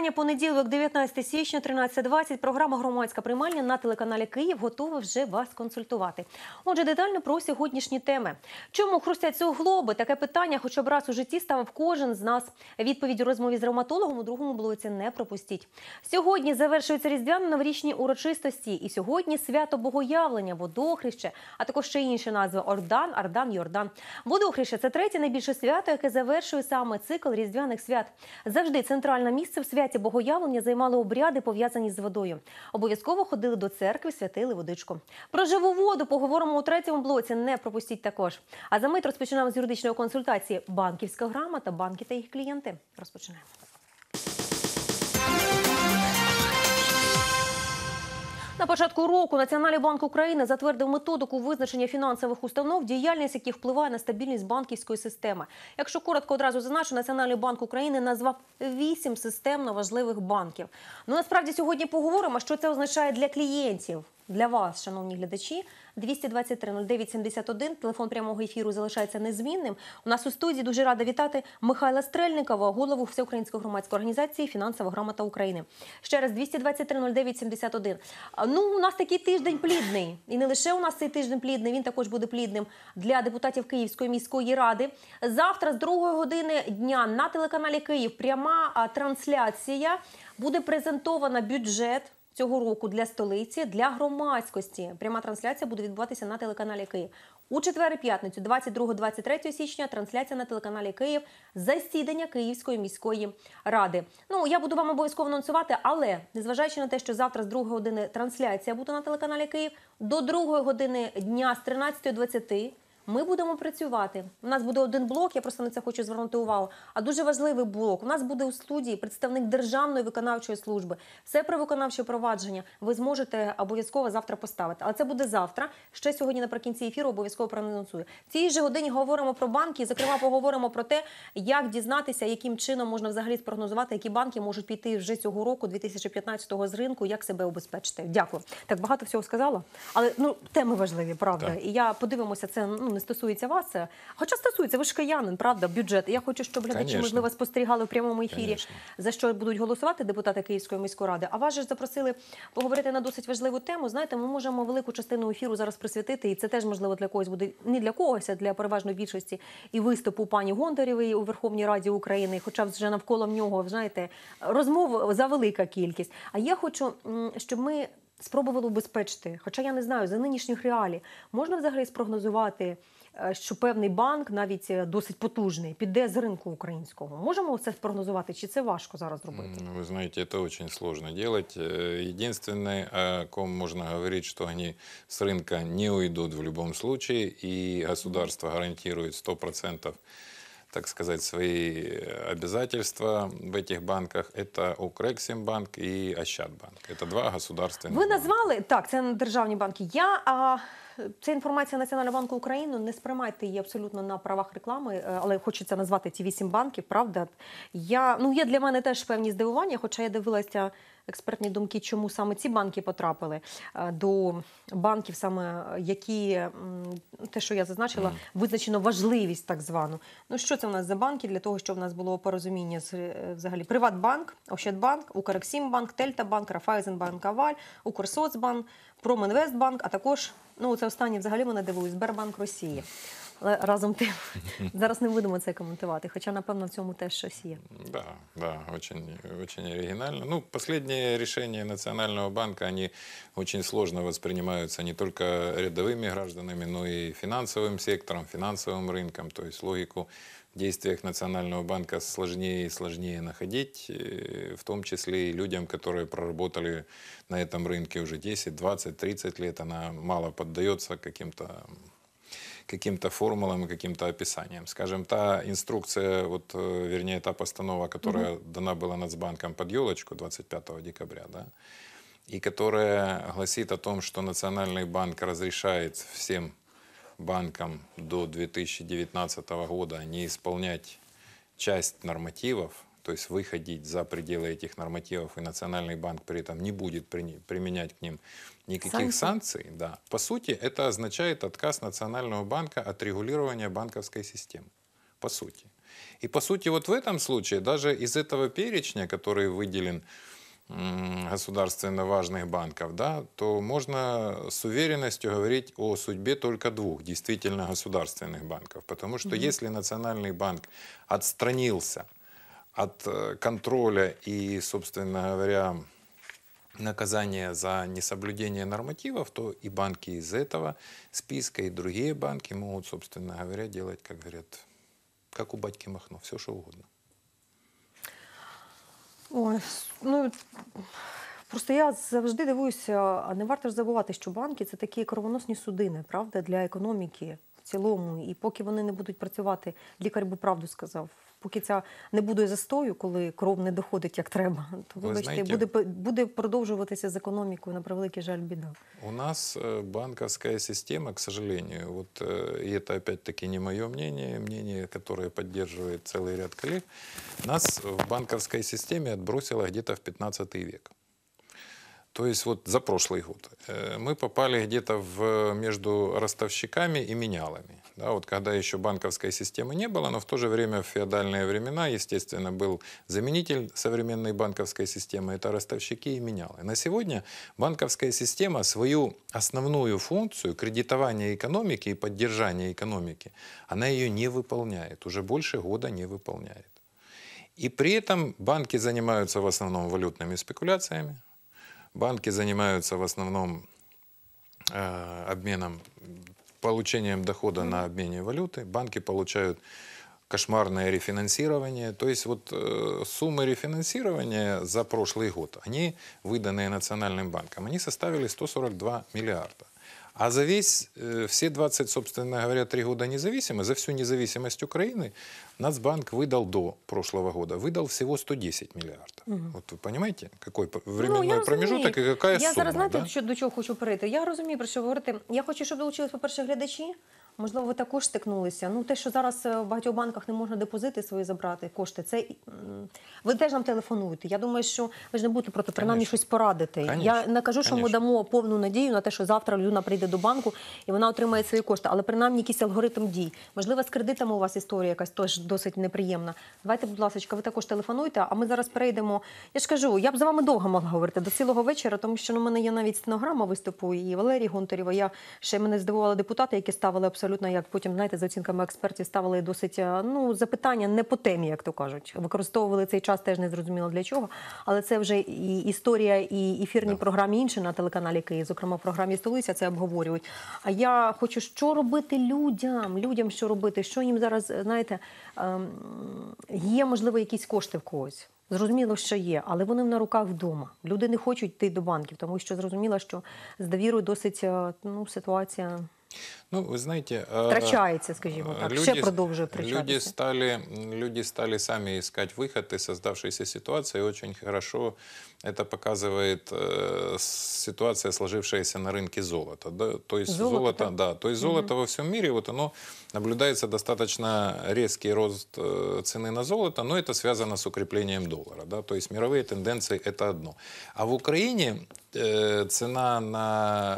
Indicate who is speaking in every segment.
Speaker 1: вітання. Понеділок, 19 січня, 13.20. Програма «Громадська приймальня» на телеканалі Київ готова вже вас консультувати. Отже, детально про сьогоднішні теми. Чому хрустять суглоби? Таке питання, хоча б раз у житті ставив кожен з нас. Відповідь у розмові з ревматологом у другому блоці не пропустіть. Сьогодні завершуються різдвяно-новорічні урочистості. І сьогодні свято Богоявлення, Водохреща, а також ще інші назви Ордан, Ардан, Йордан. Водохреща – це третє найбільше свято, яке завершує саме цикл різдвяних свят. Завжди центральне місце в святі Богоявлення займали обряди, пов'язані з водою. Обов'язково ходили до церкви, святили водичку. Про живу воду поговоримо у третьому блоці. Не пропустіть також. А за мить розпочинаємо з юридичної консультації. Банківська грамота, банки та їх клієнти. Розпочинаємо. На початку року Національний банк України затвердив методику визначення фінансових установ, діяльність яких впливає на стабільність банківської системи. Якщо коротко одразу зазначу, Національний банк України назвав вісім системно важливих банків. Ну насправді сьогодні поговоримо, що це означає для клієнтів. Для вас, шановні глядачі, 223 09 71, телефон прямого ефіру залишається незмінним. У нас у студії дуже рада вітати Михайла Стрельникова, голову Всеукраїнської громадської організації Фінансова грамота України. Ще раз 223 09 71. А, Ну, у нас такий тиждень плідний. І не лише у нас цей тиждень плідний, він також буде плідним для депутатів Київської міської ради. Завтра з другої години дня на телеканалі Київ пряма трансляція буде презентована бюджет цього року для столиці, для громадськості. Пряма трансляція буде відбуватися на телеканалі Київ. У четвер і п'ятницю, 22-23 січня, трансляція на телеканалі Київ, засідання Київської міської ради. Ну я буду вам обов'язково анонсувати, але незважаючи на те, що завтра з 2 години трансляція буде на телеканалі Київ, до 2 години дня з 13.20 ми будемо працювати. У нас буде один блок, я просто на це хочу звернути увагу. А дуже важливий блок. У нас буде у студії представник Державної виконавчої служби. Все про виконавче провадження ви зможете обов'язково завтра поставити. Але це буде завтра. Ще сьогодні наприкінці ефіру обов'язково проанонсую. В цій же годині говоримо про банки. Зокрема, поговоримо про те, як дізнатися, яким чином можна взагалі спрогнозувати, які банки можуть піти вже цього року, 2015-го, з ринку, як себе убезпечити. Дякую. Так багато всього сказала. Але ну теми важливі, правда.
Speaker 2: Так.
Speaker 1: І я подивимося, це ну не стосується вас. Хоча стосується, ви ж киянин, правда, бюджет. Я хочу, щоб глядачі можливо спостерігали в прямому ефірі,
Speaker 2: Конечно.
Speaker 1: за що будуть голосувати депутати Київської міської ради. А вас же ж запросили поговорити на досить важливу тему. Знаєте, ми можемо велику частину ефіру зараз присвятити, і це теж можливо для когось буде не для когось, а для переважної більшості і виступу пані Гонтарєвої у Верховній Раді України. Хоча вже навколо нього, знаєте, розмов за велика кількість. А я хочу, щоб ми Спробували убезпечити, хоча я не знаю за нинішніх реалій, можна взагалі спрогнозувати, е, що певний банк, навіть е, досить потужний, піде з ринку українського. Можемо це спрогнозувати, чи це важко зараз робити?
Speaker 2: М, Вы знаете, это очень сложно делать. Э, Единственное, о ком можно говорить, что они с рынка не уйдут в любом случае, и государство гарантирует 100% так сказать, свои э, обязательства в этих банках. Это Укрексимбанк и Ощадбанк. Это два государственных
Speaker 1: Ви
Speaker 2: банка.
Speaker 1: назвали так, це державні банки. Я а, це інформація Національного банку України. Не сприймайте її абсолютно на правах реклами, е, але хочеться назвати ці вісім банків. Правда, я ну є для мене теж певні здивування, хоча я дивилася. Експертні думки, чому саме ці банки потрапили е, до банків, саме е, які те, що я зазначила, визначено важливість так звану. Ну що це у нас за банки для того, щоб в нас було порозуміння з е, взагалі Приватбанк, Ощадбанк, Укрексімбанк, Тельтабанк, Рафайзенбанк, Аваль, Укрсоцбанк, Промінвестбанк, а також ну це останнє взагалі мене дивує Сбербанк Росії. Але разом тим зараз не будемо це коментувати, хоча напевно в цьому теж щось є.
Speaker 2: Да, да, очень, очень оригинально. Ну, последние решения Национального банка, они очень сложно воспринимаются не только рядовыми гражданами, но и финансовым сектором, финансовым рынком. То есть логику в действиях Национального банка сложнее и сложнее находить, э, в том числе и людям, которые проработали на этом рынке уже 10, 20, 30 лет. Она мало поддается каким-то каким-то формулам и каким-то описаниям. Скажем, та инструкция, вот, э, вернее, та постанова, которая дана была Нацбанком под елочку 25 декабря, да, и которая гласит о том, что Национальный банк разрешает всем банкам до 2019 года не исполнять часть нормативов, то есть выходить за пределы этих нормативов, и Национальный банк при этом не будет применять к ним никаких
Speaker 1: Санкций.
Speaker 2: санкций, да, по сути, это означает отказ Национального банка от регулирования банковской системы. По сути. И по сути вот в этом случае даже из этого перечня, который выделен государственно важных банков, да, то можно с уверенностью говорить о судьбе только двух действительно государственных банков. Потому что если Национальный банк отстранился от э, контроля и, собственно говоря, наказания за несоблюдение нормативов, то и банки из этого списка, и другие банки могут, собственно говоря, делать, как говорят, как у батьки Махно, все что угодно.
Speaker 1: Ой, ну просто я завжди дивуюся, а не варто ж забувати, що банки це такі кровоносні судини, правда, для економіки в цілому. І поки вони не будуть працювати, лікар би правду сказав Поки ця не буде застою, коли кров не доходить як треба, то
Speaker 2: Ви
Speaker 1: вибачте,
Speaker 2: знаєте-
Speaker 1: буде п- буде продовжуватися з економікою на превеликий жаль біда.
Speaker 2: У нас э, банковская система, к сожалению, вот, э, и это опять-таки не мое мнение, мнение, которое поддерживает целый ряд коллег, нас в банковской системе отбросило где-то в 15 век. То есть вот за прошлый год э, мы попали где-то в, между ростовщиками и менялами. Да, вот когда еще банковской системы не было, но в то же время в феодальные времена, естественно, был заменитель современной банковской системы, это ростовщики и менялы. На сегодня банковская система свою основную функцию кредитования экономики и поддержания экономики, она ее не выполняет, уже больше года не выполняет. И при этом банки занимаются в основном валютными спекуляциями, банки занимаются в основном э, обменом, получением дохода на обмене валюты, банки получают кошмарное рефинансирование. То есть вот э, суммы рефинансирования за прошлый год, они, выданные Национальным банком, они составили 142 миллиарда. А за весь, э, все 20, собственно говоря, три года независимости, за всю независимость Украины Нацбанк выдал до прошлого года, выдал всего 110 миллиардов. Вот вы понимаете, какой п- временной
Speaker 1: Ну, я
Speaker 2: промежуток и
Speaker 1: розумію.
Speaker 2: какая
Speaker 1: Я
Speaker 2: сумма?
Speaker 1: зараз знаєте,
Speaker 2: да?
Speaker 1: що до чого хочу перейти. Я розумію, про що ви говорите. Я хочу, щоб долучились, по-перше, глядачі. Можливо, ви також стикнулися. Ну, те, що зараз е, в багатьох банках не можна депозити свої забрати, кошти, це ви теж нам телефонуєте. Я думаю, що ви ж не будете проти принаймні щось порадити.
Speaker 2: Конечно.
Speaker 1: Я не кажу, що ми дамо повну надію на те, що завтра людина прийде до банку і вона отримає свої кошти, але принаймні якийсь алгоритм дій. Можливо, з кредитами у вас історія якась теж досить неприємна. Давайте, будь ласка, ви також телефонуйте, а ми зараз перейдемо. Я ж кажу, я б з вами довго могла говорити до цілого вечора, тому що ну, у мене є навіть стенограма виступу і Валерії Гонтарєва. Я ще мене здивували депутати, які ставили абсолютно, як потім, знаєте, за оцінками експертів, ставили досить е, ну, запитання не по темі, як то кажуть. Використовували цей час теж не зрозуміло для чого. Але це вже і історія, і ефірні програмі інші на телеканалі Київ, зокрема в програмі Столиця, це обговорюють. А я хочу, що робити людям, людям, що робити, що їм зараз, знаєте, ем, є, можливо, якісь кошти в когось. Зрозуміло, що є, але вони на руках вдома. Люди не хочуть йти до банків, тому що зрозуміло, що з довірою досить е, ну, ситуація
Speaker 2: Ну, вы знаете... э,
Speaker 1: втрачається, скажімо так. Ще продовжує
Speaker 2: Люди
Speaker 1: втрачатися.
Speaker 2: стали, люди стали сами искать выход из создавшейся ситуации. И очень хорошо это показывает э, ситуация, сложившаяся на рынке золота. Да? То есть
Speaker 1: Золото,
Speaker 2: золото,
Speaker 1: да.
Speaker 2: да, то есть золото во всем мире, вот оно наблюдается достаточно резкий рост э, цены на золото, но это связано с укреплением доллара. Да? То есть мировые тенденции это одно. А в Украине э, цена на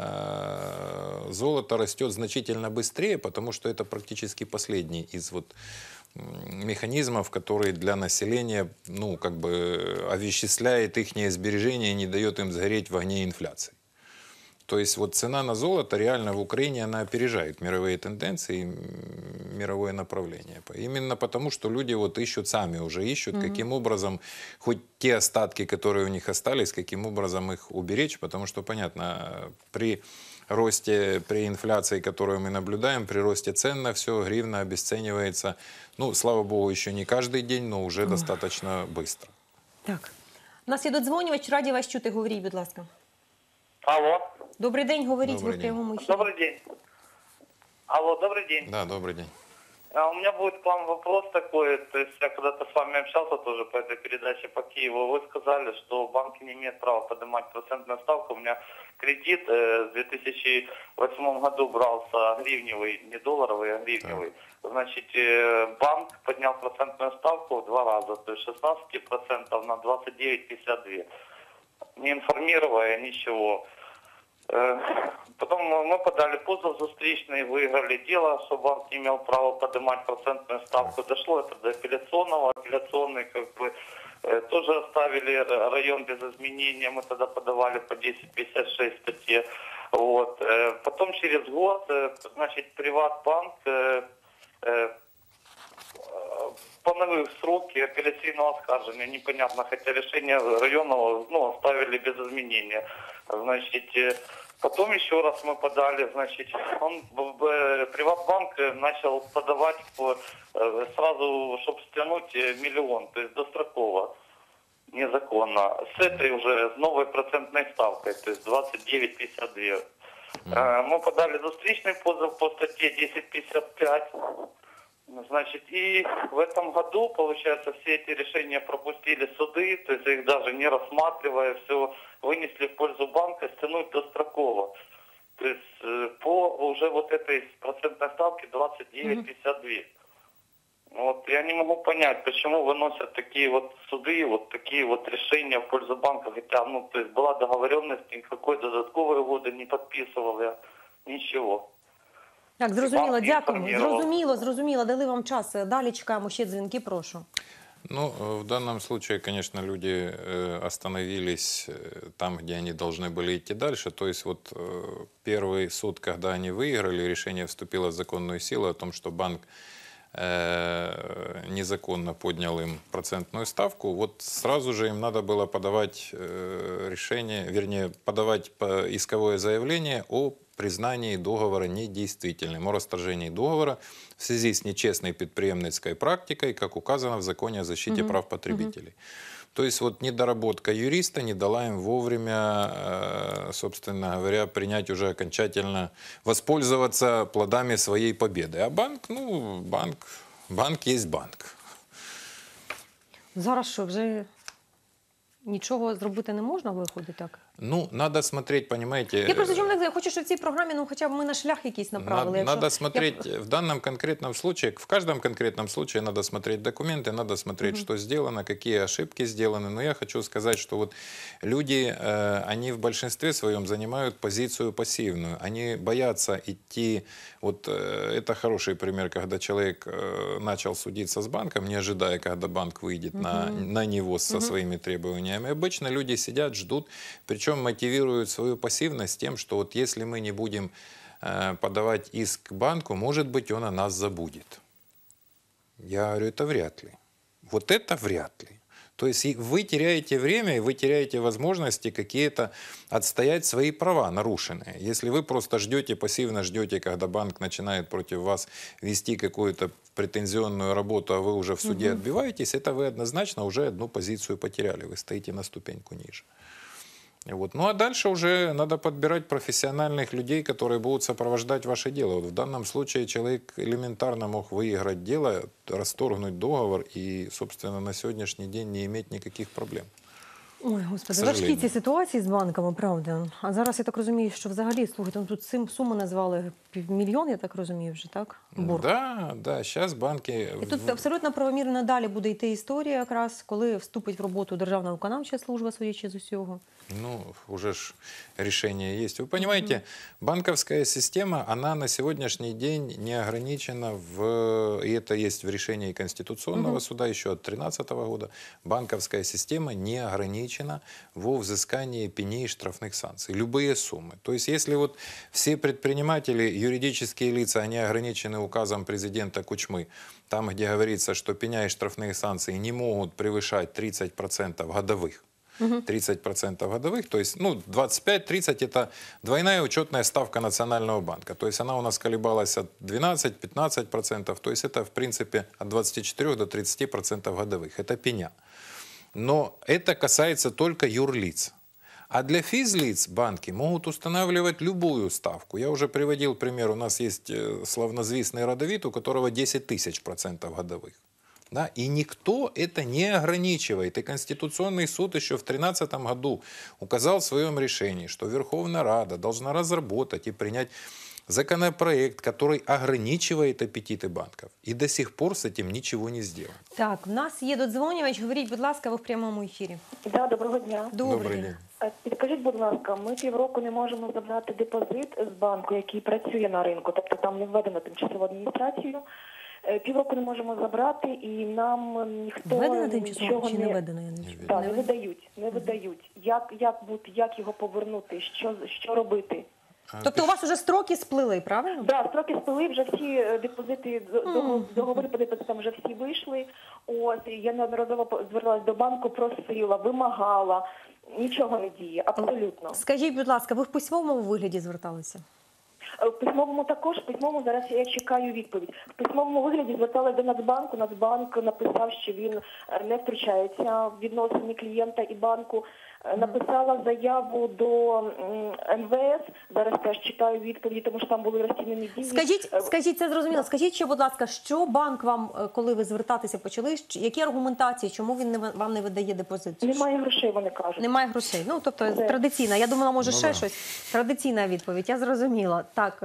Speaker 2: э, золото растет значительно быстрее, потому что это практически последний из вот механизмов, который для населения, ну, как бы овеществляет их сбережения и не дает им сгореть в огне инфляции. То есть вот цена на золото реально в Украине, она опережает мировые тенденции, и мировое направление. Именно потому, что люди вот ищут сами уже, ищут, каким образом хоть те остатки, которые у них остались, каким образом их уберечь, потому что, понятно, при росте, при инфляции, которую мы наблюдаем, при росте цен на все, гривна обесценивается, ну, слава богу, еще не каждый день, но уже достаточно быстро.
Speaker 1: Так. У нас є додзвонювач, раді вас чути, говоріть, будь ласка.
Speaker 3: Алло,
Speaker 1: Добрий день, говоріть,
Speaker 2: Добрий
Speaker 1: ви в
Speaker 2: день.
Speaker 1: прямому ефірі.
Speaker 3: добрый день. Алло, добрый день.
Speaker 2: Да, добрый день.
Speaker 3: А у меня будет к вам вопрос такой. То есть я когда-то с вами общался тоже по этой передаче по Киеву. Вы сказали, что банки не имеют права поднимать процентную ставку. У меня кредит э, в 2008 году брался гривневый, не долларовый, а гривневый. Значит, э, банк поднял процентную ставку в два раза, то есть 16% на 29,52. Не информируя ничего. Э, Потом мы подали позов застричный, выиграли дело, что банк не имел права поднимать процентную ставку. Дошло это до апелляционного, апелляционный как бы э, тоже оставили р- район без изменения, мы тогда подавали по 1056 статье. Вот. э, Потом через год, э, значит, Приватбанк э, э, поновив сроки апелляционного оскаржения, непонятно, хотя решение районного ну, оставили без изменения. Значит, э, потом еще раз мы подали, значит, он, в- в- Приватбанк э, начал подавать по, э, сразу, чтобы стянуть э, миллион, то есть достроково, незаконно. С этой уже, с новой процентной ставкой, то есть 29,52. Э, Мы подали застричный позыв по статье 1055. Значит, и в этом году, получается, все эти решения пропустили суды, то есть их даже не рассматривая, все вынесли в пользу банка, стянуть достроково. То есть э, по уже вот этой процентной ставке 29,52. Вот я не могу понять, почему выносят такие вот суды, вот такие вот решения в пользу банка, хотя, ну, то есть была договоренность, никакой додатковой угоды не подписывал я, ничего.
Speaker 1: Так, зрозуміло,
Speaker 3: Банк
Speaker 1: дякуємо.
Speaker 3: інформував.
Speaker 1: Зрозуміло, зрозуміло. Дали вам час. Далі чекаємо ще дзвінки, прошу.
Speaker 2: Ну, э, в данном случае, конечно, люди э, остановились э, там, где они должны были идти дальше. То есть вот э, первый суд, когда они выиграли, решение вступило в законную силу о том, что банк э, незаконно поднял им процентную ставку, вот сразу же им надо было подавать э, решение, вернее, подавать по- исковое заявление о признании договора недействительным, о расторжении договора в связи с нечестной предприемницкой практикой, как указано в законе о защите прав потребителей. То есть вот недоработка юриста не дала им вовремя, э, собственно говоря, принять уже окончательно, воспользоваться плодами своей победы. А банк, ну, банк, банк есть банк.
Speaker 1: Зараз що, вже нічого зробити не можна, виходить так?
Speaker 2: Ну, надо смотреть, понимаете...
Speaker 1: Я просто чому так знаю, хочу, щоб в цій програмі, ну хоча б ми на шлях якийсь направили.
Speaker 2: Надо,
Speaker 1: Якщо-
Speaker 2: надо
Speaker 1: я-
Speaker 2: смотреть в данном конкретном случае, в каждом конкретном случае надо смотреть документы, надо смотреть, что сделано, какие ошибки сделаны. Но я хочу сказать, что вот люди, э, они в большинстве своем занимают позицию пассивную. Они боятся идти. Вот э, это хороший пример, когда человек э, начал судиться с банком, не ожидая, когда банк выйдет на, на него со своими требованиями. Обычно люди сидят, ждут, причем мотивируют свою пассивность тем, что вот если мы не будем э, подавать иск банку, может быть, он о нас забудет. Я говорю, это вряд ли. Вот это вряд ли. То есть вы теряете время, и вы теряете возможности какие-то отстоять свои права нарушенные. Если вы просто ждете, пассивно ждете, когда банк начинает против вас вести какую-то претензионную работу, а вы уже в суде отбиваетесь, это вы однозначно уже одну позицию потеряли. Вы стоите на ступеньку ниже. Вот. Ну а дальше уже надо подбирать профессиональных людей, которые будут сопровождать ваше дело. Вот в данном случае человек элементарно мог выиграть дело, расторгнуть договор и, собственно, на сегодняшний день не иметь никаких проблем.
Speaker 1: Ой, господи, важкі ці ситуації з банками, правда. А зараз я так розумію, що взагалі, слухайте, ну тут цим суму назвали півмільйон, я так розумію, вже так? Борг.
Speaker 2: Да, да, сейчас банки...
Speaker 1: І тут абсолютно правомірно далі буде йти історія, якраз коли вступить в роботу Державна виконавча служба, судячи з усього.
Speaker 2: Ну, уже ж решение есть. Вы понимаете, банковская система, она на сегодняшний день не ограничена в... И это есть в решении Конституционного суда еще от 2013 года. Банковская система не ограничена во взыскании пеней и штрафных санкций. Любые суммы. То есть, если вот все предприниматели, юридические лица, они ограничены указом президента Кучмы, там, где говорится, что пеня и штрафные санкции не могут превышать 30% годовых, 30% годовых, то есть ну, 25-30 это двойная учетная ставка Национального банка. То есть она у нас колебалась от 12-15%, то есть это в принципе от 24 до 30% годовых. Это пеня. Но это касается только юрлиц. А для физлиц банки могут устанавливать любую ставку. Я уже приводил пример. У нас есть э, славнозвестный родовид, у которого 10 тысяч процентов годовых. Да? И никто это не ограничивает. И Конституционный суд еще в 2013 году указал в своем решении, что Верховная Рада должна разработать и принять законопроект, который ограничивает аппетиты банков. И до сих пор с этим ничего не сделано.
Speaker 1: Так, в нас є додзвонювач. Говоріть, будь ласка, ви в прямому ефірі.
Speaker 4: Да, доброго дня.
Speaker 1: Добрий, день.
Speaker 4: Е, Підкажіть, будь ласка, ми півроку не можемо забрати депозит з банку, який працює на ринку, тобто там не введено тимчасову адміністрацію. Е, Півроку не можемо забрати, і нам ніхто
Speaker 1: Введено тимчасово
Speaker 4: нічого
Speaker 1: чи не введено? Я не
Speaker 2: Не
Speaker 1: чую.
Speaker 4: Так,
Speaker 1: Не
Speaker 4: не
Speaker 1: введено?
Speaker 4: видають, не видають. Як, як бути, як його повернути, що, що робити?
Speaker 1: Тобто у вас вже строки сплили, правильно?
Speaker 4: Да, строки спили, вже всі е, депозити, договори по депозитам вже всі вийшли. Ось, я неодноразово зверталась до банку, просила, вимагала. Нічого не діє, абсолютно.
Speaker 1: Скажіть, будь ласка, ви в письмовому вигляді зверталися?
Speaker 4: Е, В письмовому також, в письмовому зараз я чекаю відповідь. В письмовому вигляді зверталася до Нацбанку. Нацбанк написав, що він е, не втручається в відносини клієнта і банку. Е, Написала заяву до МВС. Зараз теж чекаю відповіді, тому що там були розцінені дії.
Speaker 1: Скажіть,
Speaker 4: Е,
Speaker 1: скажіть це зрозуміло. Скажіть, ще, будь ласка, що банк вам, е, коли ви звертатися почали, які аргументації, чому він не вам не видає депозит?
Speaker 4: Немає грошей, вони кажуть.
Speaker 1: Немає грошей. Ну тобто
Speaker 4: Це-
Speaker 1: традиційна. Я думала, може
Speaker 2: Ну,
Speaker 1: ще
Speaker 2: да.
Speaker 1: щось. Традиційна відповідь. Я зрозуміла. Так,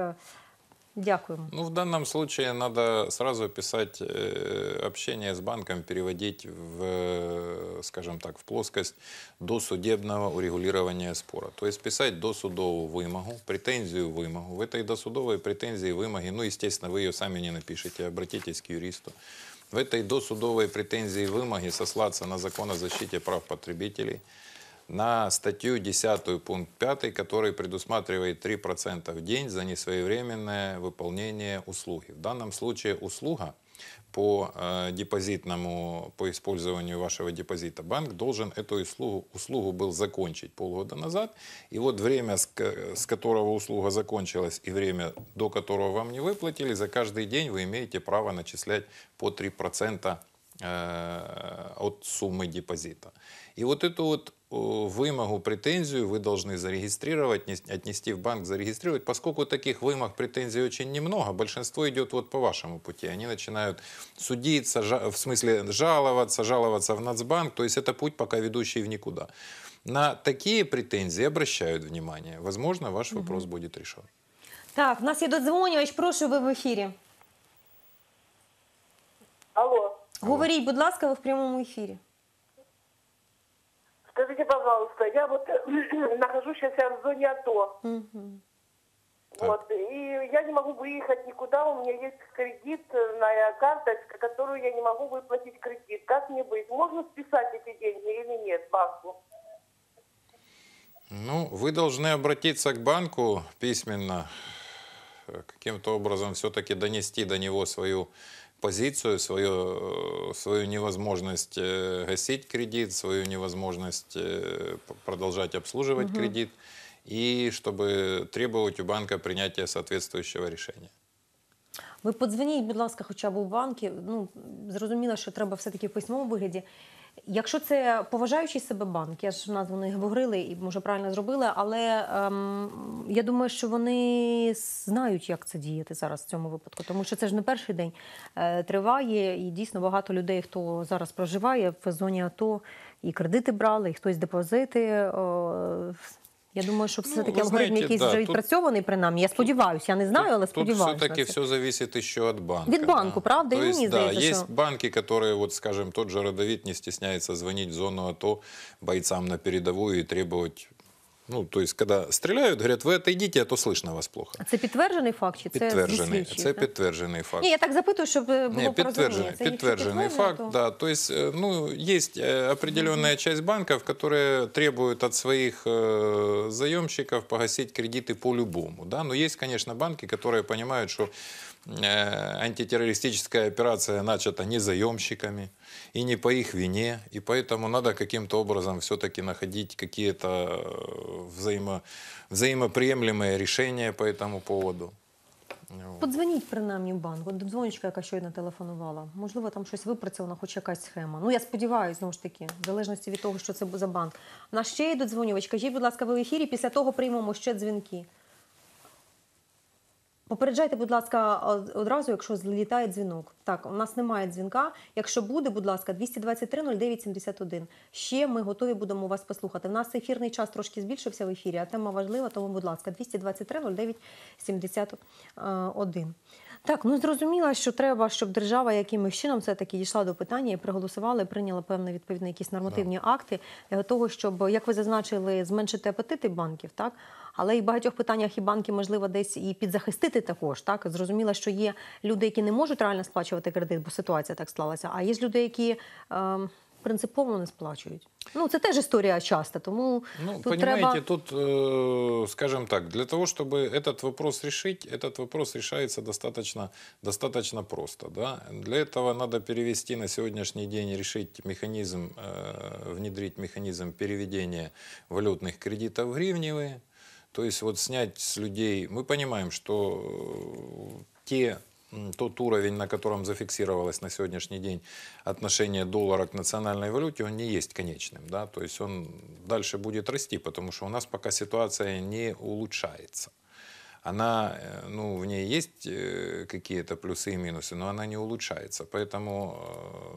Speaker 1: дякуємо.
Speaker 2: Ну, в данном случае надо сразу писать э, общение с банком, переводить в, э, скажем так, в плоскость досудебного урегулирования спора. То есть писать досудовую вымогу, претензию вымогу. В этой досудовой претензии вымоги, ну, естественно, вы ее сами не напишете, обратитесь к юристу. В этой досудовой претензии вымоги сослаться на закон о защите прав потребителей, на статью 10 пункт 5, который предусматривает 3% в день за несвоевременное выполнение услуги. В данном случае услуга по э, депозитному, по использованию вашего депозита, банк должен эту услугу, услугу был закончить полгода назад. И вот время, с, ко- с которого услуга закончилась, и время, до которого вам не выплатили, за каждый день вы имеете право начислять по 3% э, от суммы депозита. И вот эту вот вымогу, претензию вы должны зарегистрировать, нес- отнести в банк, зарегистрировать. Поскольку таких вымог, претензий очень немного, большинство идет вот по вашему пути. Они начинают судиться, жа- в смысле жаловаться, жаловаться в Нацбанк. То есть это путь пока ведущий в никуда. На такие претензии обращают внимание. Возможно, ваш вопрос будет решен.
Speaker 1: Так, в нас є додзвонювач. Прошу, ви в ефірі.
Speaker 5: Алло,
Speaker 1: Говоріть, будь ласка, ви в прямому ефірі.
Speaker 5: Скажите, пожалуйста, я вот нахожусь сейчас в зоне АТО.
Speaker 2: Так.
Speaker 5: Вот, и я не могу выехать никуда, у меня есть кредитная карточка, которую я не могу выплатить кредит. Как мне быть? Можно списать эти деньги или нет банку?
Speaker 2: Ну, вы должны обратиться к банку письменно, э, каким-то образом все-таки донести до него свою позицию, свою, э, свою невозможность э, гасить кредит, свою невозможность э, п- продолжать обслуживать кредит, и чтобы требовать у банка принятия соответствующего решения.
Speaker 1: Ви подзвоніть, будь ласка, хоча б у банки. Ну зрозуміло, що треба все-таки в письмовому вигляді. Якщо це поважаючий себе банк, я ж в назву не говорили і може правильно зробили, але ем, я думаю, що вони знають, як це діяти зараз в цьому випадку, тому що це ж не перший день е, триває, і дійсно багато людей, хто зараз проживає в зоні АТО, і кредити брали, і хтось депозити. О, я думаю, що
Speaker 2: Ну,
Speaker 1: все-таки
Speaker 2: ну,
Speaker 1: алгоритм
Speaker 2: знаєте,
Speaker 1: якийсь
Speaker 2: да,
Speaker 1: вже відпрацьований, принаймні. Я сподіваюся, я не знаю, але сподіваюся. Тут
Speaker 2: все-таки все зависит еще от банка.
Speaker 1: Від банку, правда?
Speaker 2: То
Speaker 1: І
Speaker 2: есть,
Speaker 1: мені
Speaker 2: да,
Speaker 1: здається,
Speaker 2: есть
Speaker 1: що-
Speaker 2: банки, которые, вот, скажем, тот же Родовид не стесняется звонить в зону АТО бойцам на передовую и требовать, ну, то есть, когда стреляют, говорят, вы отойдите, а то слышно вас плохо.
Speaker 1: А Це підтверджений факт чи це
Speaker 2: Підтверджений,
Speaker 1: зі
Speaker 2: це
Speaker 1: слідчих, так?
Speaker 2: підтверджений факт.
Speaker 1: Ні, я так запитую, щоб е, було
Speaker 2: Не, подтвержденный,
Speaker 1: порозуміння. Це якщо
Speaker 2: подтвержденный
Speaker 1: підтверджено,
Speaker 2: факт,
Speaker 1: то-
Speaker 2: да. То есть, э, ну, есть э, определенная часть банков, которые требуют от своих э, заемщиков погасить кредиты по-любому, да. Но есть, конечно, банки, которые понимают, что э, антитеррористическая операция начата не заемщиками и не по их вине, и поэтому надо каким-то образом все-таки находить какие-то э, взаимо, взаимоприемлемые решения по этому поводу. Вот.
Speaker 1: Подзвоніть принаймні в банк. От дзвоничка, яка щойно телефонувала. Можливо, там щось випрацьовано, хоч якась схема. Ну, я сподіваюся, знову ж таки, в залежності від того, що це за банк. У нас ще є додзвонювач. Кажіть, будь ласка, ви в ефірі. Після того приймемо ще дзвінки. Попереджайте, будь ласка, одразу, якщо злітає дзвінок. Так, у нас немає дзвінка. Якщо буде, будь ласка, 223 09 71. Ще ми готові будемо вас послухати. У нас ефірний час трошки збільшився в ефірі, а тема важлива, тому, будь ласка, 223 09 71. Так, ну зрозуміло, що треба, щоб держава якимось чином все таки дійшла до питання і проголосувала, і прийняла певне відповідно якісь нормативні акти для того, щоб, як ви зазначили, зменшити апетити банків, так але і в багатьох питаннях і банки можливо десь і підзахистити також. Так зрозуміло, що є люди, які не можуть реально сплачувати кредит, бо ситуація так склалася. А є ж люди, які е, принципово не сплачують. Ну це теж історія часто, тому
Speaker 2: Ну,
Speaker 1: тут
Speaker 2: понимаете,
Speaker 1: треба.
Speaker 2: тут, э, скажем так, для того, чтобы этот вопрос решить, этот вопрос решается достаточно, достаточно просто. Да? Для этого надо перевести на сегодняшний день, решить механизм, э, внедрить механизм переведения валютных кредитов в гривневые. То есть вот снять с людей, мы понимаем, что э, те тот уровень, на котором зафиксировалось на сегодняшний день отношение доллара к национальной валюте, он не есть конечным. Да? То есть он дальше будет расти, потому что у нас пока ситуация не улучшается. Она, э, ну, в ней есть э, какие-то плюсы и минусы, но она не улучшается. Поэтому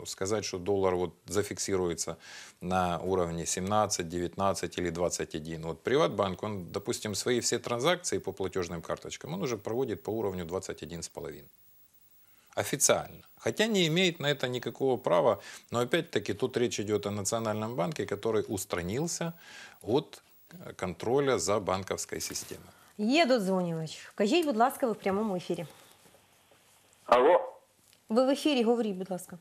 Speaker 2: э, сказать, что доллар вот зафиксируется на уровне 17, 19 или 21. Вот Приватбанк, он, допустим, свои все транзакции по платежным карточкам, он уже проводит по уровню 21,5 официально. Хотя не имеет на это никакого права, но опять-таки тут речь идет о Национальном банке, который устранился от контроля за банковской системой.
Speaker 1: Є додзвонювач. Кажіть, будь ласка, ви в прямому ефірі.
Speaker 6: Алло,
Speaker 1: Ви в ефірі, говоріть, будь ласка.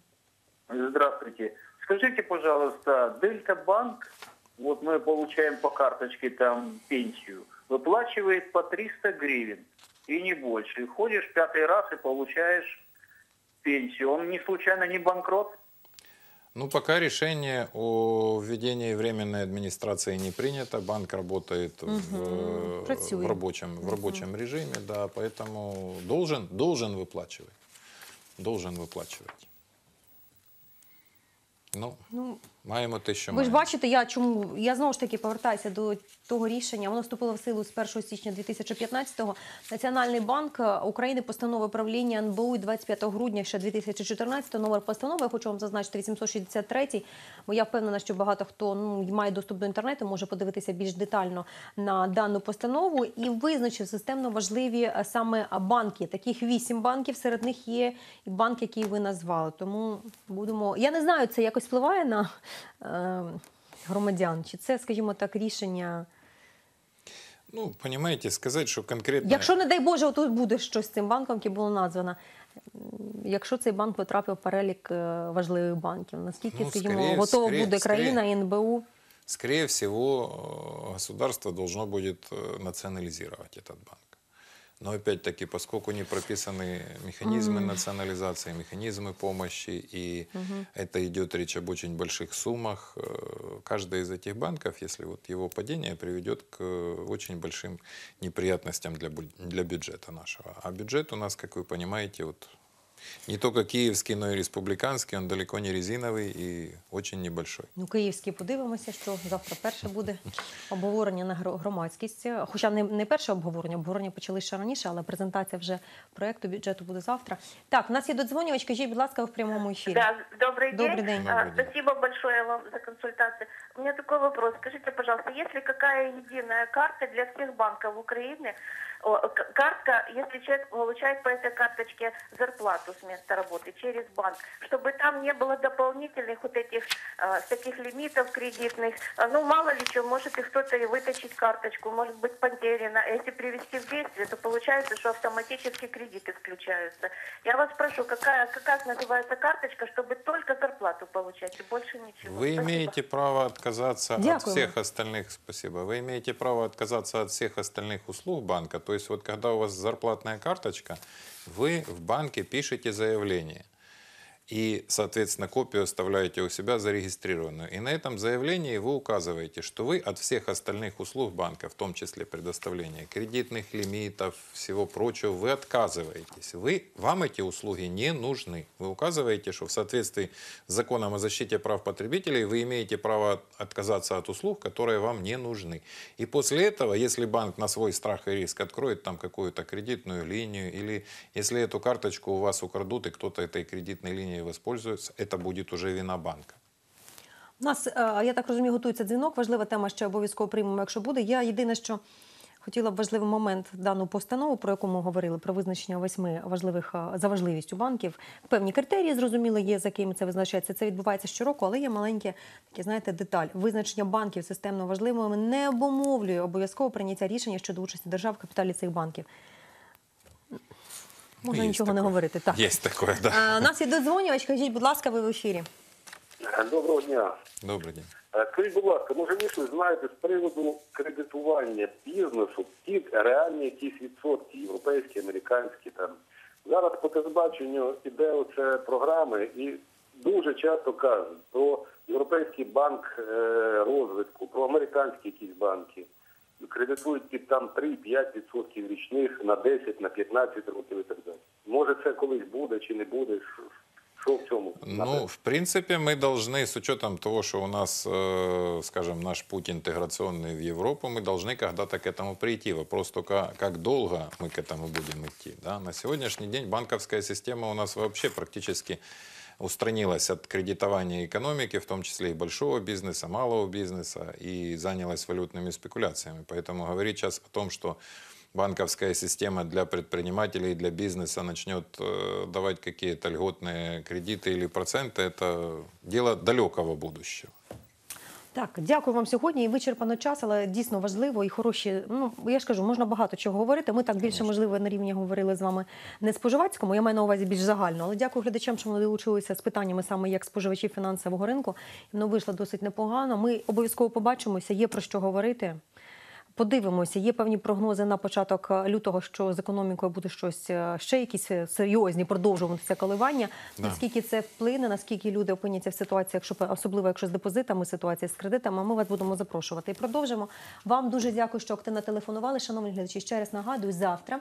Speaker 6: здравствуйте. Скажите, пожалуйста, Дельта Банк, вот мы получаем по карточке там пенсию, выплачивает по 300 гривен и не больше. И ходишь пятый раз и получаешь пенсию. Он не случайно не банкрот?
Speaker 2: Ну, пока решение о введении временной администрации не принято. Банк работает в, э,
Speaker 1: Працює.
Speaker 2: в рабочем, в рабочем режиме, да, поэтому должен, должен выплачивать. Должен выплачивать. Ну,
Speaker 1: Ну,
Speaker 2: маємо те, що
Speaker 1: Ви ж
Speaker 2: маємо.
Speaker 1: бачите, я чому я знову ж таки повертаюся до того рішення. Воно вступило в силу з 1 січня 2015-го. Національний банк України постанови правління НБУ 25 грудня ще 2014 номер постанови. Я хочу вам зазначити 863, бо я впевнена, що багато хто ну має доступ до інтернету, може подивитися більш детально на дану постанову і визначив системно важливі е, саме банки. Таких вісім банків. Серед них є і банк, який ви назвали. Тому будемо. Я не знаю, це якось впливає на громадян, чи це, скажімо так, рішення.
Speaker 2: Ну, понимаете, сказать, что конкретно...
Speaker 1: Якщо, не дай Боже, тут буде щось з цим банком, яке було названо. м, Якщо цей банк потрапив в перелік е, важливих банків, наскільки,
Speaker 2: Ну,
Speaker 1: скажімо,
Speaker 2: скоріше-
Speaker 1: готова
Speaker 2: скоріше-
Speaker 1: буде країна і НБУ?
Speaker 2: Скорее всего, э, государство должно будет э, национализировать этот банк. Но опять-таки, поскольку не прописаны механизмы национализации, механизмы помощи, и это идет речь об очень больших суммах, э, каждый из этих банков, если вот его падение приведет к э, очень большим неприятностям для, бу- для бюджета нашего. А бюджет у нас, как вы понимаете, вот не только киевский, но и республиканский, он далеко не резиновый и очень небольшой.
Speaker 1: Ну, київський подивимося, що завтра перше буде обговорення на гро- громадськість. Хоча не, не перше обговорення, обговорення почали ще раніше, але презентація вже проекту бюджету буде завтра. Так, у нас є додзвонювач, кажіть, будь ласка, ви в прямому ефірі.
Speaker 5: Да, добрый,
Speaker 1: Добрый
Speaker 5: день.
Speaker 1: день.
Speaker 5: А,
Speaker 2: Добрый день.
Speaker 5: Спасибо большое вам за консультацию. У меня такой вопрос. Скажите, пожалуйста, есть ли какая единая карта для всех банков Украины? О, к- Картка, если человек получает по этой карточке зарплату с места работы через банк, чтобы там не было дополнительных вот этих а, таких лимитов кредитных. А, Ну, мало ли что, может и кто-то и вытащить карточку, может быть потеряна. А Если привести в действие, то получается, что автоматически кредиты включаются. Я вас прошу, какая, как называется карточка, чтобы только зарплату получать и больше ничего.
Speaker 2: Вы
Speaker 5: Спасибо.
Speaker 2: имеете право отказаться от
Speaker 1: Дякую.
Speaker 2: всех остальных, спасибо, вы имеете право отказаться от всех остальных услуг банка. То есть вот когда у вас зарплатная карточка, вы в банке пишете заявление. И, соответственно, копию оставляете у себя зарегистрированную. И на этом заявлении вы указываете, что вы от всех остальных услуг банка, в том числе предоставления кредитных лимитов, всего прочего, вы отказываетесь. Вы, вам эти услуги не нужны. Вы указываете, что в соответствии с законом о защите прав потребителей вы имеете право отказаться от услуг, которые вам не нужны. И после этого, если банк на свой страх и риск откроет там какую-то кредитную линию, или если эту карточку у вас украдут, и кто-то этой кредитной воспользуется, это будет уже вина банка.
Speaker 1: У нас, е, я так розумію, готується дзвінок. Важлива тема ще обов'язково приймемо, якщо буде. Я єдине, що хотіла б важливий момент дану постанову, про яку ми говорили, про визначення восьми важливих е, за важливістю банків. Певні критерії, зрозуміло, є, за якими це визначається. Це відбувається щороку, але є маленьке, таке, знаєте, деталь. Визначення банків системно важливими не обумовлює обов'язково прийняття рішення щодо участі держав в капіталі цих банків. Можна
Speaker 2: Є
Speaker 1: нічого не говорити. Так.
Speaker 2: Есть такое, да.
Speaker 1: Е, У нас є додзвонювач, кажіть, будь ласка, ви в ефірі.
Speaker 7: Доброго дня.
Speaker 2: Добрый день.
Speaker 7: Е, Скажіть, будь ласка, може ви щось знаєте з приводу кредитування бізнесу під реальні якісь відсотки, європейські, американські там. Зараз по телебаченню іде оце програми і дуже часто кажуть про Європейський банк е, розвитку, про американські якісь банки Кредитують під там 3-5% річних на 10, на 15 років і так далі. Може це колись буде чи не буде? Що, що в цьому?
Speaker 2: Ну, в принципе, мы должны, с учетом того, что у нас, э, скажем, наш путь интеграционный в Европу, мы должны когда-то к этому прийти. Вопрос только, как долго мы к этому будем идти. Да? На сегодняшний день банковская система у нас вообще практически устранилась от кредитования экономики, в том числе и большого бизнеса, малого бизнеса, и занялась валютными спекуляциями. Поэтому говорить сейчас о том, что банковская система для предпринимателей, для бизнеса начнет э, давать какие-то льготные кредиты или проценты, это дело далекого будущего.
Speaker 1: Так, дякую вам сьогодні. І вичерпано час, але дійсно важливо і хороші. Ну я ж кажу, можна багато чого говорити. Ми так більше можливо на рівні говорили з вами не споживацькому. Я маю на увазі більш загально. Але дякую глядачам, що вони долучилися з питаннями саме як споживачі фінансового ринку. Воно вийшло досить непогано. Ми обов'язково побачимося. Є про що говорити. Подивимося, є певні прогнози на початок е, лютого, що з економікою буде щось е, ще якісь е, серйозні продовжуватися коливання.
Speaker 2: Да.
Speaker 1: Наскільки це вплине, наскільки люди опиняться в ситуації, якщо особливо якщо з депозитами, ситуація з кредитами, ми вас будемо запрошувати. І продовжимо. Вам дуже дякую, що активно телефонували. Шановні глядачі, ще раз нагадую, завтра.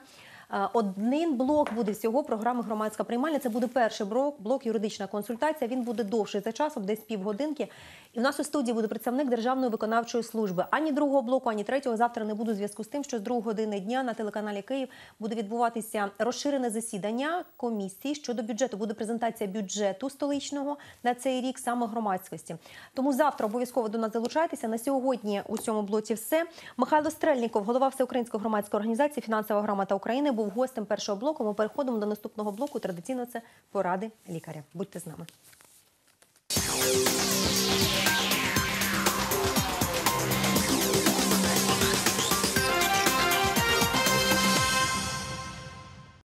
Speaker 1: Е, Один блок буде всього програми громадська приймальня. Це буде перший блок, блок юридична консультація. Він буде довший за часом, десь півгодинки. І в нас у студії буде представник Державної виконавчої служби. Ані другого блоку, ані третього завтра не буде зв'язку з тим, що з другої години дня на телеканалі Київ буде відбуватися розширене засідання комісії щодо бюджету. Буде презентація бюджету столичного на цей рік саме громадськості. Тому завтра обов'язково до нас залучайтеся. На сьогодні у цьому блоці все. Михайло Стрельніков, голова Всеукраїнської громадської організації Фінансова грамота України, був гостем першого блоку. Ми переходимо до наступного блоку. Традиційно це поради лікаря. Будьте з нами.